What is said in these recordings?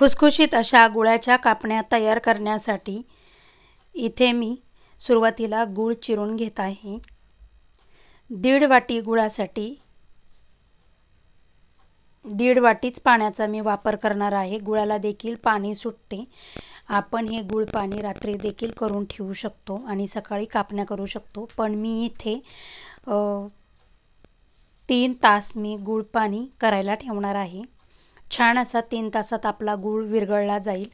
खुसखुशीत अशा गुळाच्या कापण्या तयार करण्यासाठी इथे मी सुरुवातीला गूळ चिरून घेत आहे. दीड वाटी गुळासाठी दीड वाटीच पाण्याचा मी वापर करणार आहे. गुळाला देखील पाणी सुटते. आपण हे गुळ पाणी रात्री देखील करून ठेवू शकतो आणि सकाळी कापण्या करू शकतो. पण मी इथे तीन तास मी गुळ पाणी करायला ठेवणार आहे. छान असा तीन तासात आपला गूळ विरघळला जाईल.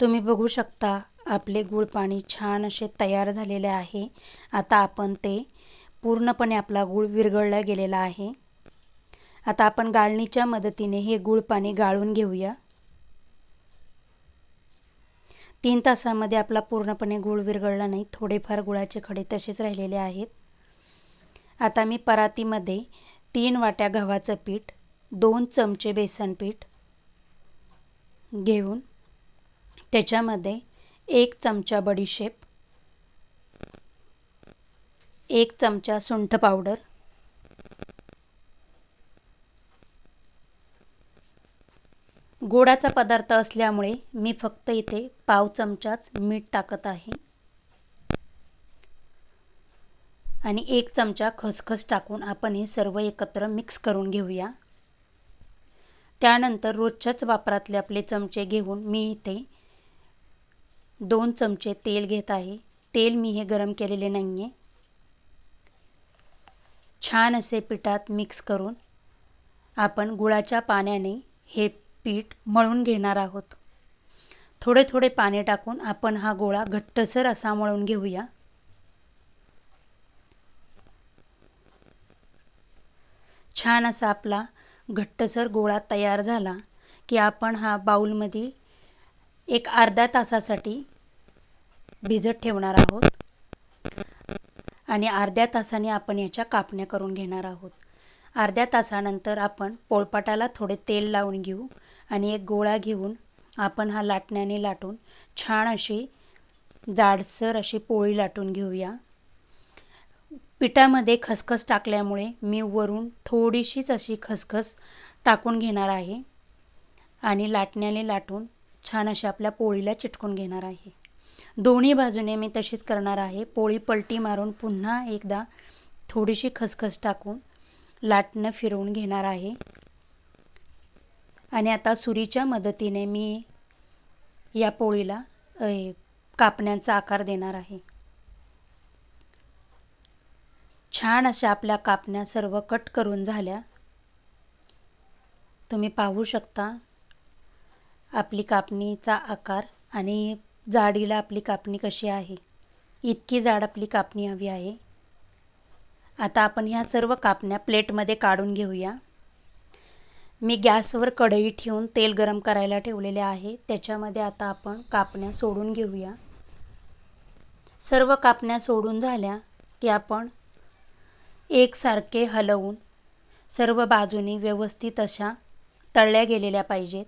तुम्ही बघू शकता आपले गूळ पाणी छान असे तयार झालेले आहे. आता आपण ते पूर्णपणे आपला गूळ विरघळला गेलेला आहे. आता आपण गाळणीच्या मदतीने हे गूळ पाणी गाळून घेऊया. तीन तासामध्ये आपला पूर्णपणे गूळ विरघळला नाही थोडेफार गुळाचे खडे तसेच राहिलेले आहेत. आता मी परातीमध्ये तीन वाट्या गव्हाचं पीठ दोन चमचे बेसन पीठ घेऊन त्याच्यामध्ये एक चमचा बडीशेप एक चमचा सुंठ पावडर गोडाचा पदार्थ असल्यामुळे मी फक्त इथे पाव चमचाच मीठ टाकत आहे. आणि एक चमचा खसखस टाकून आपण हे सर्व एकत्र मिक्स करून घेऊया. त्यानंतर रोजच्याच वापरातले आपले चमचे घेऊन मी इथे दोन चमचे तेल घेत आहे. तेल मी हे गरम केलेले नाही आहे छान असे पिठात मिक्स करून आपण गुळाच्या पाण्याने हे पीठ मळून घेणार आहोत. थोडे थोडे पाणी टाकून आपण हा गोळा घट्टसर असा मळून घेऊया. छान असा आपला घट्टसर गोळा तयार झाला की आपण हा बाऊलमध्ये एक अर्ध्या तासासाठी भिजत ठेवणार आहोत. आणि अर्ध्या तासाने आपण याच्या कापण्या करून घेणार आहोत. अर्ध्या तासानंतर आपण पोळपाटाला थोडे तेल लावून घेऊ आणि एक गोळा घेऊन आपण हा लाटण्याने लाटून छान अशी जाडसर अशी पोळी लाटून घेऊया. पिठामध्ये खसखस टाकल्यामुळे मी वरून थोडीशीच अशी खसखस टाकून घेणार आहे आणि लाटण्याने लाटून छान अशा आपल्या पोळीला चिटकून घेणार आहे. दोन्ही बाजूने मी तशीच करणार आहे. पोळी पलटी मारून पुन्हा एकदा थोडीशी खसखस टाकून लाटणं फिरवून घेणार आहे. आणि आता सुरीच्या मदतीने मी या पोळीला कापण्यांचा आकार देणार आहे. छान अशा आपल्या कापण्या सर्व कट करून झाल्या. तुम्ही पाहू शकता आपली कापणीचा आकार आणि जाडीला आपली कापणी कशी आहे. इतकी जाड आपली कापणी हवी आहे. आता आपण ह्या सर्व कापण्या प्लेटमध्ये काढून घेऊया. मी गॅसवर कढई ठेवून तेल गरम करायला ठेवलेले आहे. त्याच्यामध्ये आता आपण कापण्या सोडून घेऊया. सर्व कापण्या सोडून झाल्या की आपण एकसारखे हलवून सर्व बाजूनी व्यवस्थित अशा तळल्या गेलेल्या पाहिजेत.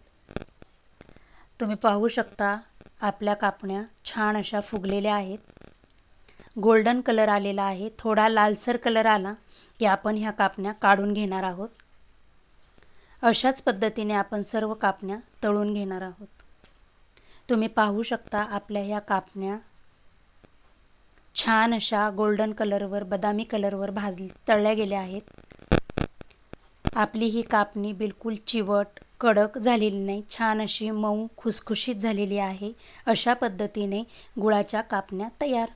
तुम्ही पाहू शकता आपल्या कापण्या छान अशा फुगलेल्या आहेत. गोल्डन कलर आलेला आहे. थोडा लालसर कलर आला की आपण ह्या कापण्या काढून घेणार आहोत. अशाच पद्धतीने आपण सर्व कापण्या तळून घेणार आहोत. तुम्ही पाहू शकता आपल्या ह्या कापण्या छान अशा गोल्डन कलरवर बदामी कलरवर भाज तळल्या गेल्या आहेत. आपली ही कापणी बिलकुल चिवट कडक झालेली नाही छान अशी मऊ खुसखुशीत झालेली आहे. अशा पद्धतीने गुळाच्या कापण्या तयार